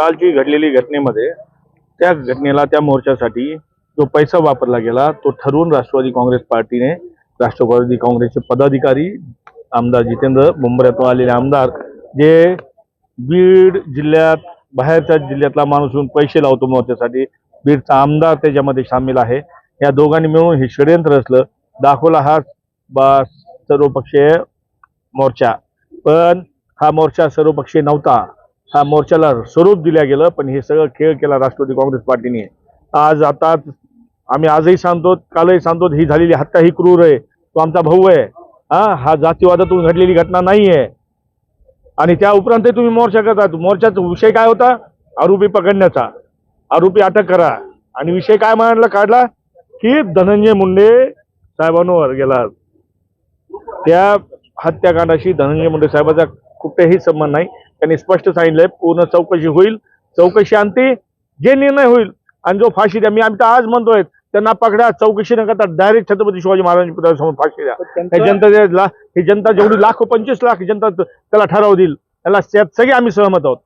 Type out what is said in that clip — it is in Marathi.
कालची घडलेली घटनेमध्ये त्या घटनेला त्या मोर्चासाठी जो पैसा वापरला गेला तो ठरवून राष्ट्रवादी काँग्रेस पार्टीने राष्ट्रवादी काँग्रेसचे पदाधिकारी आमदार जितेंद्र मुंबऱ्यातून आलेले आमदार जे बीड जिल्ह्यात बाहेरच्या जिल्ह्यातला माणूस येऊन पैसे लावतो मोर्चासाठी बीडचा आमदार त्याच्यामध्ये सामील आहे. या दोघांनी मिळून हे षडयंत्र असलं दाखवला हा बा सर्वपक्षीय मोर्चा. पण हा मोर्चा सर्वपक्षीय नव्हता. हा मोर्चाला स्वरूप दिल्या गेलं पण हे सगळं खेळ केला राष्ट्रवादी काँग्रेस पार्टीने. आज आता आम्ही आजही सांगतो कालही सांगतो ही झालेली हत्या ही क्रूर आहे. तो आमचा भाऊ आहे. हा हा जातीवादातून घडलेली घटना नाही आहे. आणि त्या उपरांत तुम्ही मोर्चा करता. मोर्चाचा विषय काय होता? आरोपी पकडण्याचा. आरोपी अटक करा. आणि विषय काय म्हणाला काढला? की धनंजय मुंडे साहेबांवर गेला त्या हत्याकांडाशी धनंजय मुंडे साहेबाचा कुठेही संबंध नाही. त्यांनी स्पष्ट सांगितलंय पूर्ण चौकशी होईल चौकशी अंती जे निर्णय होईल आणि जो फाशी द्या मी आम्ही तर आज म्हणतोय त्यांना पकडा चौकशी न करता डायरेक्ट छत्रपती शिवाजी महाराजांच्या पुतळ्यासमोर फाशी द्या. हे जनता जे ला- ही जनता जेवढी लाखो पंचवीस लाख जनता त्याला ठराव देईल. त्याला सगळे आम्ही सहमत आहोत.